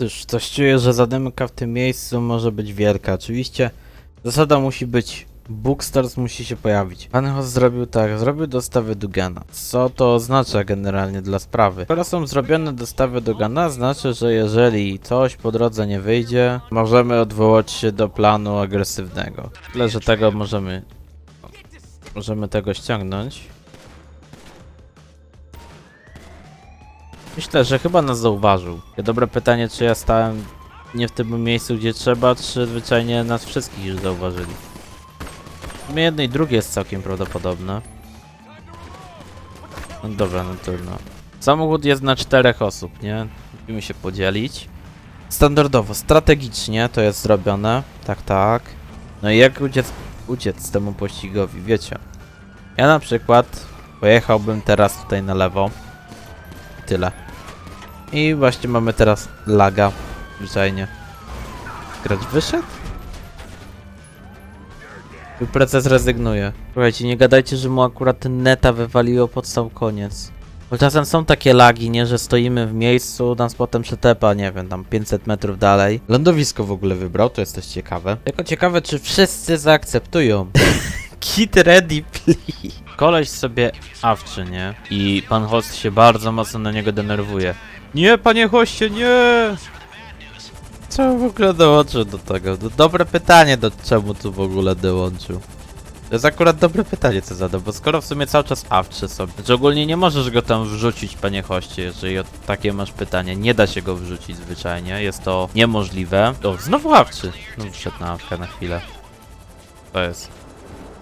Cóż, coś czuję, że zadymka w tym miejscu może być wielka. Oczywiście zasada musi być Bookstars musi się pojawić. Pan Hoss zrobił tak, zrobił dostawy Dugana. Co to oznacza generalnie dla sprawy? Skoro są zrobione dostawy Dugana, znaczy, że jeżeli coś po drodze nie wyjdzie, możemy odwołać się do planu agresywnego. Tyle, że tego możemy... Możemy tego ściągnąć. Myślę, że chyba nas zauważył. Dobre pytanie, czy ja stałem nie w tym miejscu, gdzie trzeba, czy zwyczajnie nas wszystkich już zauważyli. W jedno i drugie jest całkiem prawdopodobne. No dobra, no trudno. Samochód jest na czterech osób, nie? Musimy się podzielić. Standardowo, strategicznie to jest zrobione. Tak, tak. No i jak uciec, uciec temu pościgowi, wiecie. Ja na przykład pojechałbym teraz tutaj na lewo. Tyle. I właśnie mamy teraz laga. Zwyczajnie. Grać wyszedł? Proces rezygnuje. Słuchajcie, nie gadajcie, że mu akurat neta wywaliło pod sam koniec. Bo czasem są takie lagi, nie, że stoimy w miejscu, nas potem przetepa, nie wiem, tam 500 metrów dalej. Lądowisko w ogóle wybrał, to jest też ciekawe. Tylko ciekawe, czy wszyscy zaakceptują. Kit ready, please. Koleś sobie awczy, nie? I pan host się bardzo mocno na niego denerwuje. Nie, panie hoście, nie! Co w ogóle dołączył do tego? Do, dobre pytanie, do czemu tu w ogóle dołączył. To jest akurat dobre pytanie, co zadał, bo skoro w sumie cały czas awczy sobie, znaczy ogólnie nie możesz go tam wrzucić, panie hoście, jeżeli takie masz pytanie. Nie da się go wrzucić zwyczajnie, jest to niemożliwe. O, znowu awczy. No wszedł na awkę na chwilę. To jest.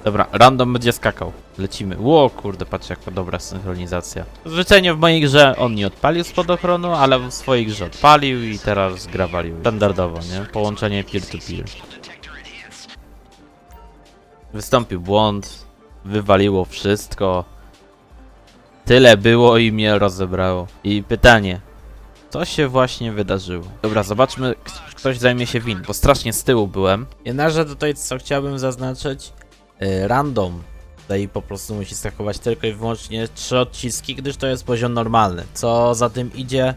Dobra, random będzie skakał. Lecimy. Ło, kurde, patrz jaka dobra synchronizacja. Zwyczajnie w mojej grze on nie odpalił spadochronu, ale w swojej grze odpalił i teraz gra walił. Standardowo, nie? Połączenie peer-to-peer. Wystąpił błąd, wywaliło wszystko. Tyle było i mnie rozebrało. I pytanie, co się właśnie wydarzyło? Dobra, zobaczmy, ktoś zajmie się win, bo strasznie z tyłu byłem. Jednakże tutaj co chciałbym zaznaczyć, random tutaj po prostu musi stakować tylko i wyłącznie trzy odciski, gdyż to jest poziom normalny. Co za tym idzie,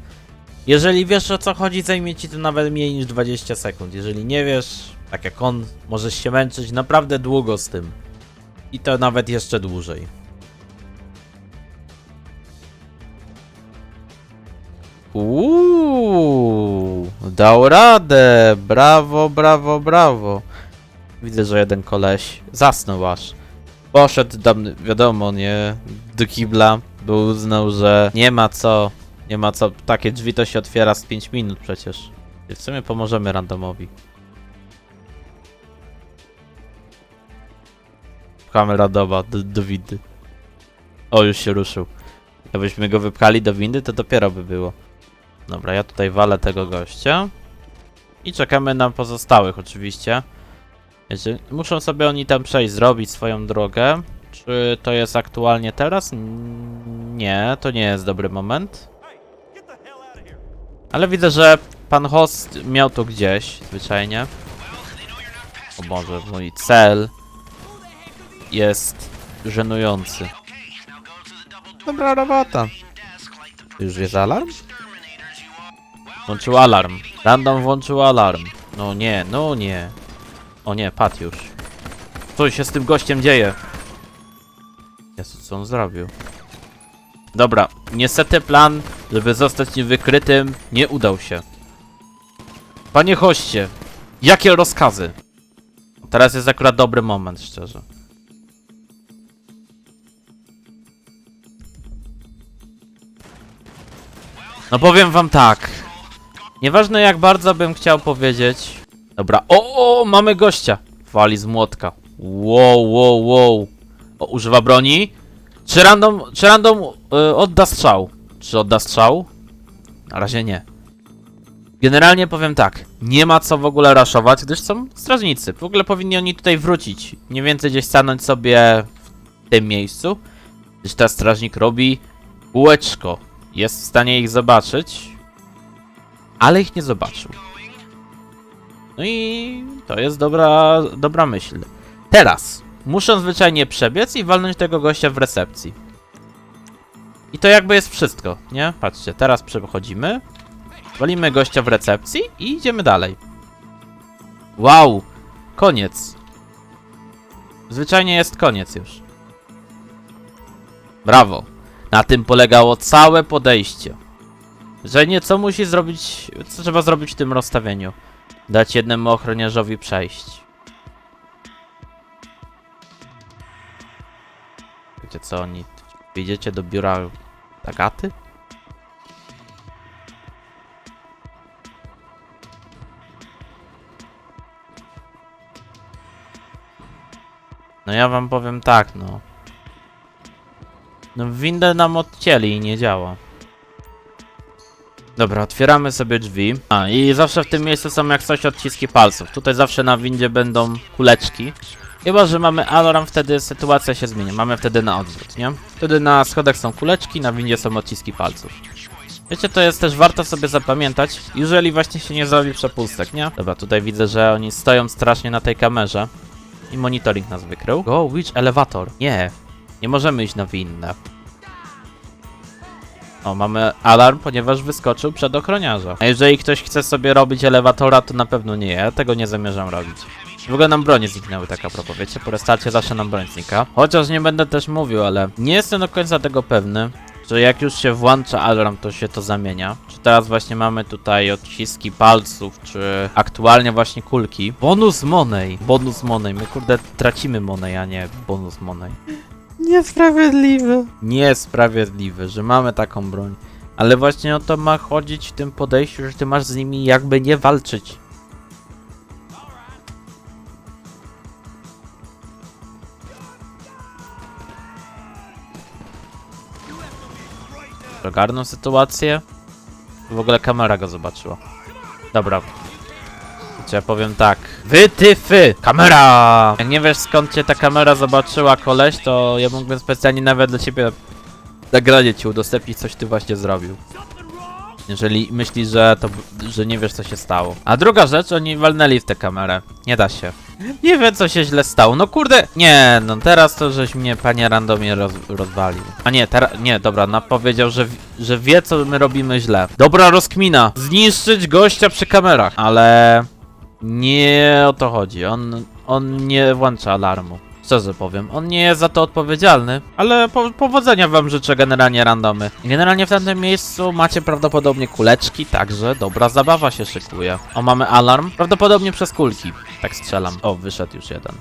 jeżeli wiesz o co chodzi, zajmie ci to nawet mniej niż 20 sekund. Jeżeli nie wiesz, tak jak on, możesz się męczyć naprawdę długo z tym. I to nawet jeszcze dłużej. Uuu, dał radę. Brawo, brawo, brawo. Widzę, że jeden koleś zasnął aż. Poszedł tam, wiadomo, nie, do kibla, bo uznał, że nie ma co, nie ma co, takie drzwi to się otwiera z 5 minut przecież. I w sumie pomożemy randomowi. Pchamy randoma do, do windy. O, już się ruszył. Jakbyśmy go wypchali do windy, to dopiero by było. Dobra, ja tutaj walę tego gościa. I czekamy na pozostałych oczywiście. Wiecie, muszą sobie oni tam przejść, zrobić swoją drogę. Czy to jest aktualnie teraz? Nie, to nie jest dobry moment. Ale widzę, że pan host miał to gdzieś, zwyczajnie. O Boże, mój cel jest żenujący. Dobra robota. Już jest alarm? Włączył alarm. Random włączył alarm. No nie, no nie. O nie, padł już. Co się z tym gościem dzieje? Jezu, co on zrobił? Dobra, niestety plan, żeby zostać niewykrytym, nie udał się. Panie hoście, jakie rozkazy? Teraz jest akurat dobry moment, szczerze. No powiem wam tak. Nieważne jak bardzo bym chciał powiedzieć. Dobra, o, o mamy gościa. Wali z młotka. Wow, wow, wow. O, używa broni. Czy random, czy random y, odda strzał? Czy odda strzał? Na razie nie. Generalnie powiem tak, nie ma co w ogóle raszować, gdyż są strażnicy. W ogóle powinni oni tutaj wrócić. Nie więcej gdzieś stanąć sobie w tym miejscu. Gdyż ten strażnik robi kółeczko. Jest w stanie ich zobaczyć, ale ich nie zobaczył. No i to jest dobra, dobra myśl. Teraz muszę zwyczajnie przebiec i walnąć tego gościa w recepcji. I to jakby jest wszystko, nie? Patrzcie, teraz przechodzimy. Walimy gościa w recepcji i idziemy dalej. Wow! Koniec. Zwyczajnie jest koniec już. Brawo. Na tym polegało całe podejście. Że nie co musi zrobić, co trzeba zrobić w tym rozstawieniu. Dać jednemu ochroniarzowi przejść. Wiecie co oni... Wyjdziecie do biura Agaty? No ja wam powiem tak, no. No windę nam odcięli i nie działa. Dobra, otwieramy sobie drzwi. A, i zawsze w tym miejscu są jak coś odciski palców. Tutaj zawsze na windzie będą kuleczki. Chyba, że mamy alarm, wtedy sytuacja się zmieni. Mamy wtedy na odwrót, nie? Wtedy na schodach są kuleczki, na windzie są odciski palców. Wiecie, to jest też warto sobie zapamiętać, jeżeli właśnie się nie zrobi przepustek, nie? Dobra, tutaj widzę, że oni stoją strasznie na tej kamerze. I monitoring nas wykrył. Go, which elevator? Nie, nie możemy iść na winne. O, mamy alarm, ponieważ wyskoczył przed ochroniarza. A jeżeli ktoś chce sobie robić elewatora, to na pewno nie ja, tego nie zamierzam robić. W ogóle nam bronie zniknęły, tak a propos, wiecie? Po restarcie zawsze nam broń znika. Chociaż nie będę też mówił, ale nie jestem do końca tego pewny, że jak już się włącza alarm, to się to zamienia. Czy teraz właśnie mamy tutaj odciski palców, czy aktualnie właśnie kulki. Bonus Money! Bonus Money. My kurde tracimy Money, a nie bonus Money. Niesprawiedliwe. Niesprawiedliwe, że mamy taką broń. Ale właśnie o to ma chodzić w tym podejściu, że ty masz z nimi jakby nie walczyć. Ogarnął sytuację. W ogóle kamera go zobaczyła. Dobra. Ja powiem tak. Wytyfy! Kamera! Jak nie wiesz skąd cię ta kamera zobaczyła, koleś, to ja mógłbym specjalnie nawet dla ciebie nagranie ci udostępnić, coś ty właśnie zrobił. Jeżeli myślisz, że to, że nie wiesz co się stało. A druga rzecz, oni walnęli w tę kamerę. Nie da się. Nie wiem co się źle stało. No kurde, nie, no teraz to żeś mnie panie randomie roz, rozwalił. A nie, teraz, nie, dobra, no powiedział, że, że wie co my robimy źle. Dobra rozkmina. Zniszczyć gościa przy kamerach. Ale nie o to chodzi. On, on nie włącza alarmu. Szczerze powiem, on nie jest za to odpowiedzialny, ale po, powodzenia wam życzę generalnie randomy. Generalnie w tamtym miejscu macie prawdopodobnie kuleczki, także dobra zabawa się szykuje. O, mamy alarm, prawdopodobnie przez kulki. Tak strzelam. O, wyszedł już jeden.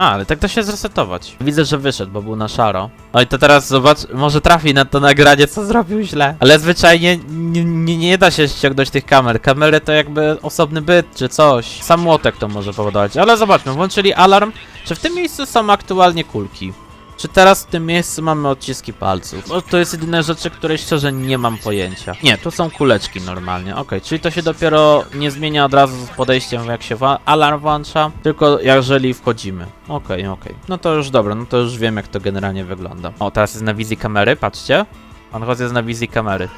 A, ale tak da się zresetować. Widzę, że wyszedł, bo był na szaro. No i to teraz zobacz, może trafi na to nagranie, co zrobił źle. Ale zwyczajnie nie, nie, nie da się ściągnąć tych kamer. Kamery to jakby osobny byt czy coś. Sam młotek to może powodować. Ale zobaczmy, włączyli alarm. Czy w tym miejscu są aktualnie kulki? Czy teraz w tym miejscu mamy odciski palców? No, to jest jedyne rzeczy, które szczerze nie mam pojęcia. Nie, tu są kuleczki normalnie. Okej, czyli to się dopiero nie zmienia od razu z podejściem, jak się alarm włącza, tylko jeżeli wchodzimy. Okej, okej. No to już dobra, no to już wiem, jak to generalnie wygląda. O, teraz jest na wizji kamery, patrzcie. Pan Chodz jest na wizji kamery.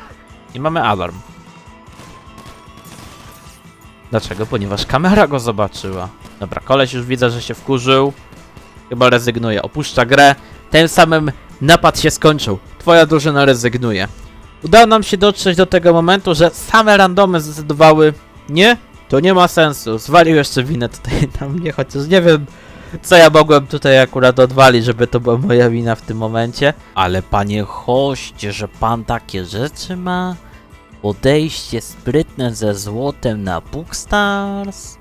I mamy alarm. Dlaczego? Ponieważ kamera go zobaczyła. Dobra, koleś już widzę, że się wkurzył. Chyba rezygnuje. Opuszcza grę. Tym samym napad się skończył. Twoja drużyna rezygnuje. Udało nam się dotrzeć do tego momentu, że same randomy zdecydowały nie, to nie ma sensu. Zwalił jeszcze winę tutaj na mnie, chociaż nie wiem, co ja mogłem tutaj akurat odwalić, żeby to była moja wina w tym momencie. Ale panie hoście, że pan takie rzeczy ma? Podejście sprytne ze złotem na Bookstars?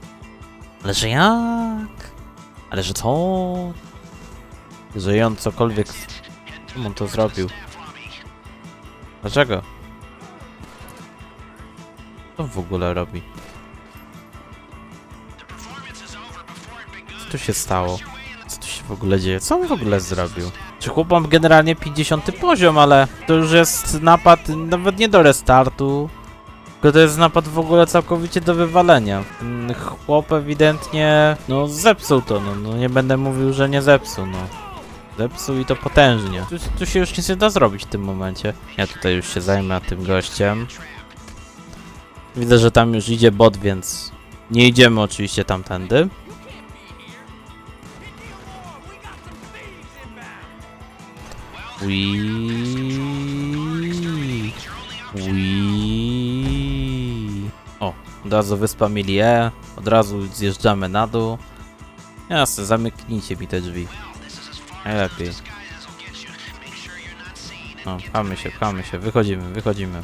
Ależ jak? Ale że co? Że on cokolwiek... Czemu on to zrobił? Dlaczego? Co w ogóle robi? Co tu się stało? Co tu się w ogóle dzieje? Co on w ogóle zrobił? Czy chłop generalnie 50 poziom, ale to już jest napad nawet nie do restartu. Tylko to jest napad w ogóle całkowicie do wywalenia. Chłop ewidentnie, no zepsuł to, no, no nie będę mówił, że nie zepsuł, no. Zepsuł i to potężnie. Tu, tu się już nic nie da zrobić w tym momencie. Ja tutaj już się zajmę tym gościem. Widzę, że tam już idzie bot, więc nie idziemy oczywiście tamtędy. Ui. Ui. O, od razu wyspa Milie, od razu zjeżdżamy na dół. Jasne, zamyknijcie mi te drzwi. Najlepiej. No, pchamy się, pchamy się, wychodzimy, wychodzimy.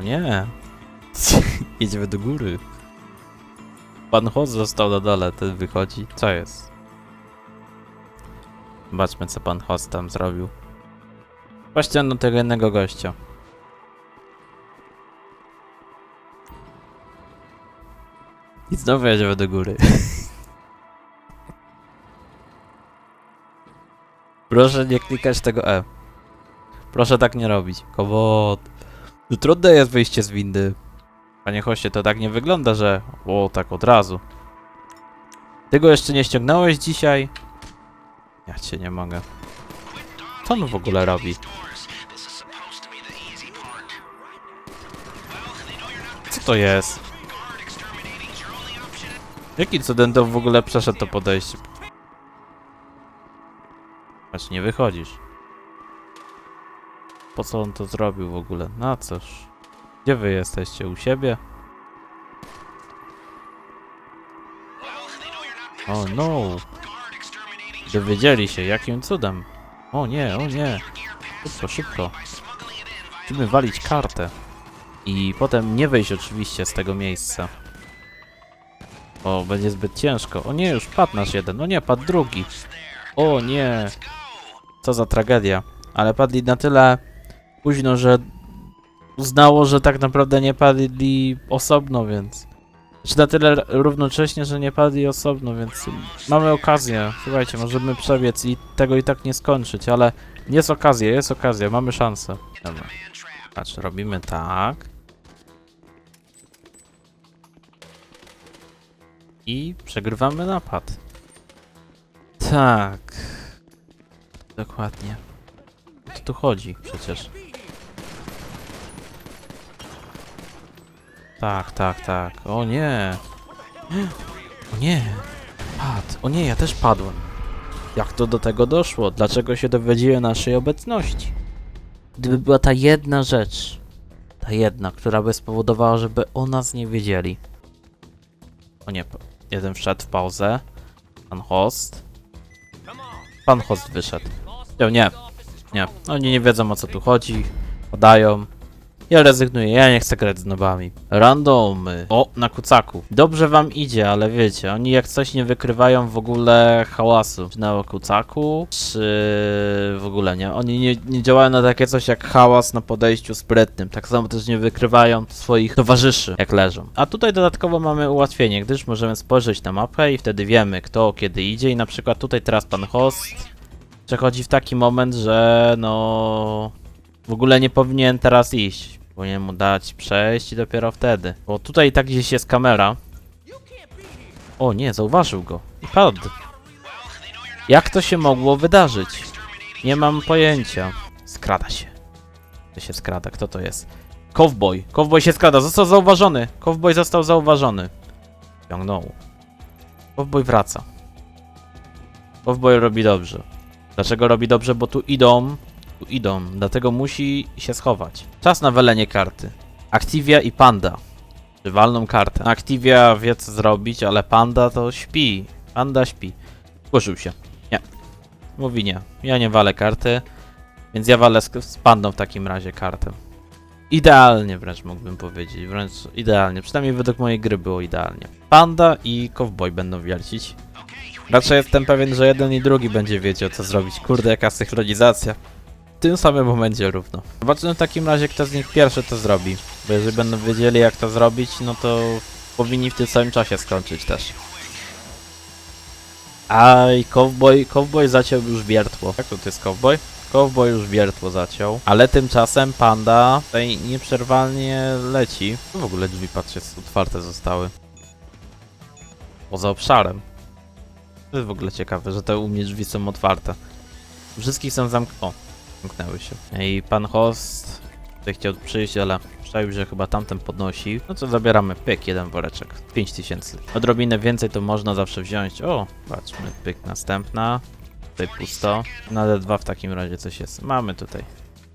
O nie! Jedziemy do góry. Pan Host został na dole, ten wychodzi. Co jest? Zobaczmy, co pan Host tam zrobił. Do tego jednego gościa. I znowu jedziemy do góry. Proszę nie klikać tego E. Proszę tak nie robić. Kowot. No trudne jest wyjście z windy. Panie hoście, to tak nie wygląda, że... O, tak od razu. Ty go jeszcze nie ściągnąłeś dzisiaj? Ja cię nie mogę. Co on w ogóle robi? Co to jest? Jaki cudem w ogóle przeszedł to podejście? Patrz, nie wychodzisz. Po co on to zrobił w ogóle? Na coż? Gdzie wy jesteście? U siebie? O no! Dowiedzieli się, jakim cudem. O nie, o nie. Szybko, szybko. Musimy walić kartę. I potem nie wyjść oczywiście z tego miejsca. O, będzie zbyt ciężko. O nie, już padł nasz jeden. No nie, padł drugi. O nie. Co za tragedia. Ale padli na tyle późno, że uznało, że tak naprawdę nie padli osobno, więc... Czy na tyle równocześnie, że nie padli osobno, więc mamy okazję. Słuchajcie, możemy przebiec i tego i tak nie skończyć, ale jest okazja, jest okazja, mamy szansę. Dobra. Patrz, robimy tak. I przegrywamy napad. Tak. Dokładnie. O to tu chodzi przecież. Tak, tak, tak. O nie. O nie. Padł. O nie, ja też padłem. Jak to do tego doszło? Dlaczego się dowiedziałem naszej obecności? Gdyby była ta jedna rzecz, ta jedna, która by spowodowała, żeby o nas nie wiedzieli. O nie, jeden wszedł w pauzę. Pan host. Pan host wyszedł. Nie, nie, nie. Oni nie wiedzą o co tu chodzi. Podają. Ja rezygnuję, ja nie chcę grać z nobami. Randomy. O, na kucaku. Dobrze wam idzie, ale wiecie, oni jak coś nie wykrywają w ogóle hałasu. Czy na kucaku, czy w ogóle nie. Oni nie, nie działają na takie coś jak hałas na podejściu sprytnym. Tak samo też nie wykrywają swoich towarzyszy, jak leżą. A tutaj dodatkowo mamy ułatwienie, gdyż możemy spojrzeć na mapę i wtedy wiemy, kto kiedy idzie. I na przykład tutaj teraz pan host przechodzi w taki moment, że no w ogóle nie powinien teraz iść. Powinien mu dać przejść i dopiero wtedy. Bo tutaj tak gdzieś jest kamera. O nie, zauważył go. I padł. Jak to się mogło wydarzyć? Nie mam pojęcia. Skrada się. To się skrada, kto to jest? Cowboy. Cowboy się skrada, został zauważony. Cowboy został zauważony. Ciągnął. Cowboy wraca. Cowboy robi dobrze. Dlaczego robi dobrze? Bo tu idą tu idą, dlatego musi się schować. Czas na welenie karty. Activia i Panda. Czy walną kartę. Activia wie co zrobić, ale Panda to śpi. Panda śpi. Zgłosił się. Nie. Mówi nie. Ja nie walę karty, więc ja walę z, z Pandą w takim razie kartę. Idealnie wręcz mógłbym powiedzieć. Wręcz idealnie. Przynajmniej według mojej gry było idealnie. Panda i Cowboy będą wielcić. Raczej jestem pewien, że jeden i drugi będzie wiedział co zrobić. Kurde, jaka synchronizacja w tym samym momencie równo. Zobaczymy w takim razie, kto z nich pierwszy to zrobi. Bo jeżeli będą wiedzieli, jak to zrobić, no to powinni w tym samym czasie skończyć też. Aj, cowboy, cowboy zaciął już wiertło. Jak to jest cowboy? Cowboy już wiertło zaciął, ale tymczasem panda tutaj nieprzerwalnie leci. W ogóle drzwi, patrzcie, otwarte zostały. Poza obszarem. To jest w ogóle ciekawe, że te u mnie drzwi są otwarte. Wszystkich są zamk... O, zamknęły się. I pan host tutaj chciał przyjść, ale przejdził, że chyba tamten podnosi. No to zabieramy pyk, jeden woreczek. 5000. Odrobinę więcej to można zawsze wziąć. O, patrzmy, pyk następna. Tutaj pusto. Na D2 w takim razie coś jest. Mamy tutaj.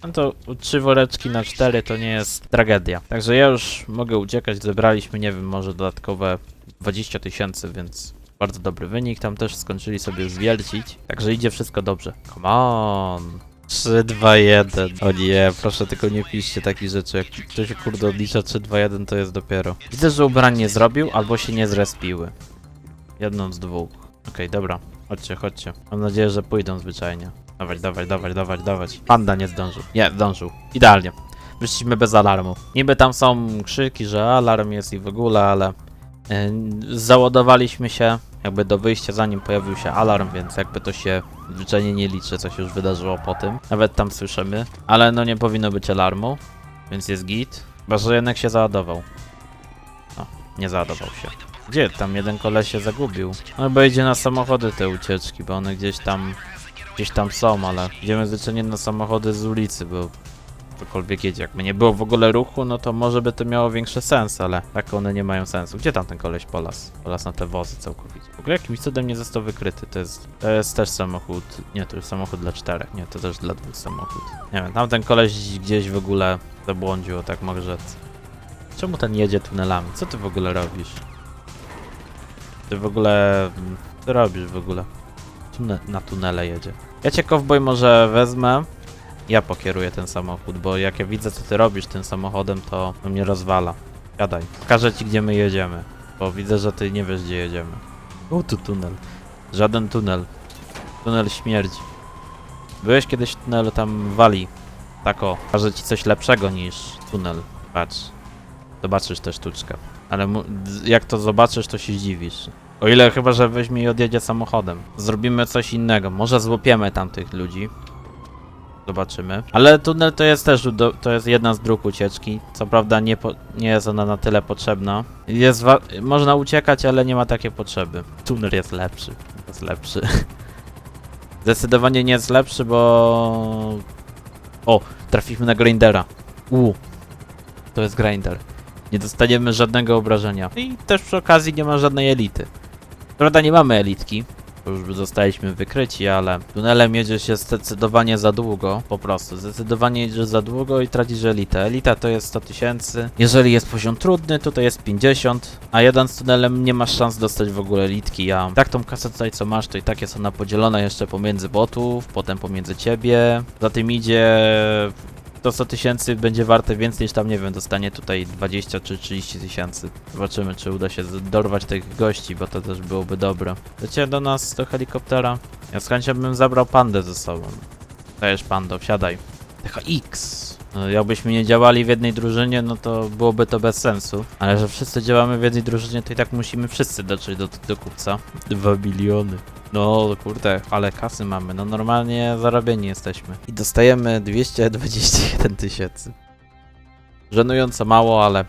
No to trzy woreczki na cztery to nie jest tragedia. Także ja już mogę uciekać. Zebraliśmy, nie wiem, może dodatkowe 20 tysięcy, więc bardzo dobry wynik. Tam też skończyli sobie już wiercić. Także idzie wszystko dobrze. Come on. 3, 2, 1. O nie, proszę tylko nie piszcie takich rzeczy. Jak to się kurde odlicza 3, 2, 1 to jest dopiero. Widzę, że ubrań nie zrobił albo się nie zrespiły. Jedną z dwóch. Okej, dobra. Chodźcie, chodźcie. Mam nadzieję, że pójdą zwyczajnie. Dawać, dawać, dawać, dawać, dawać. Panda nie zdążył. Nie, zdążył. Idealnie. Wyszliśmy bez alarmu. Niby tam są krzyki, że alarm jest i w ogóle, ale załadowaliśmy się jakby do wyjścia, zanim pojawił się alarm, więc jakby to się zwyczajnie nie liczy, co się już wydarzyło po tym. Nawet tam słyszymy, ale no nie powinno być alarmu, więc jest git. Chyba, że jednak się załadował. O, nie załadował się. Gdzie? Tam jeden koleś się zagubił. No bo idzie na samochody te ucieczki, bo one gdzieś tam gdzieś tam są, ale idziemy zwyczajnie na samochody z ulicy, bo cokolwiek jedzie. Jakby nie było w ogóle ruchu, no to może by to miało większy sens, ale tak one nie mają sensu. Gdzie tam ten koleś polas? Polas na te wozy całkowicie. W ogóle jakimś cudem nie został wykryty. To jest, to jest też samochód. Nie, to jest samochód dla czterech. Nie, to też dla dwóch samochód. Nie wiem, tam ten koleś gdzieś w ogóle zabłądził, tak mogę rzec. Czemu ten jedzie tunelami? Co ty w ogóle robisz? Ty w ogóle... Co ty robisz w ogóle? Tune na tunele jedzie. Ja cię kowboj może wezmę. Ja pokieruję ten samochód, bo jak ja widzę co ty robisz tym samochodem, to mnie rozwala. Gadaj. Pokażę ci gdzie my jedziemy. Bo widzę, że ty nie wiesz gdzie jedziemy. U tu tunel. Żaden tunel. Tunel śmierci. Byłeś kiedyś w tunelu tam wali. Tak o. Pokażę ci coś lepszego niż tunel. Patrz. Zobaczysz tę sztuczkę. Ale jak to zobaczysz, to się zdziwisz. O ile chyba, że weźmie i odjedzie samochodem. Zrobimy coś innego. Może złapiemy tamtych ludzi. Zobaczymy. Ale tunel to jest też do, to jest jedna z dróg ucieczki. Co prawda nie, po, nie jest ona na tyle potrzebna. Jest można uciekać, ale nie ma takiej potrzeby. Tunel jest lepszy. Jest lepszy. Zdecydowanie nie jest lepszy, bo... O, trafiliśmy na grindera. U, to jest grinder. Nie dostaniemy żadnego obrażenia. I też przy okazji nie ma żadnej elity. Prawda, nie mamy elitki, bo już zostaliśmy wykryci, ale tunelem jedzie się zdecydowanie za długo, po prostu. Zdecydowanie jedzie za długo i tracisz elitę. Elita to jest 100 tysięcy. Jeżeli jest poziom trudny, to to jest 50, a jeden z tunelem nie masz szans dostać w ogóle elitki. A tak tą kasę tutaj co masz, to i tak jest ona podzielona jeszcze pomiędzy botów, potem pomiędzy ciebie. Za tym idzie to 100 tysięcy będzie warte więcej niż tam, nie wiem, dostanie tutaj 20 czy 30 tysięcy. Zobaczymy, czy uda się dorwać tych gości, bo to też byłoby dobre. Lecie do nas do helikoptera. Ja z chęcią bym zabrał pandę ze sobą. Dajesz pando, wsiadaj. THX! No, jakbyśmy nie działali w jednej drużynie, no to byłoby to bez sensu. Ale że wszyscy działamy w jednej drużynie, to i tak musimy wszyscy dotrzeć do, do kupca. 2 biliony. No kurde, ale kasy mamy, no normalnie zarobieni jesteśmy. I dostajemy 221 tysięcy. Żenująco mało, ale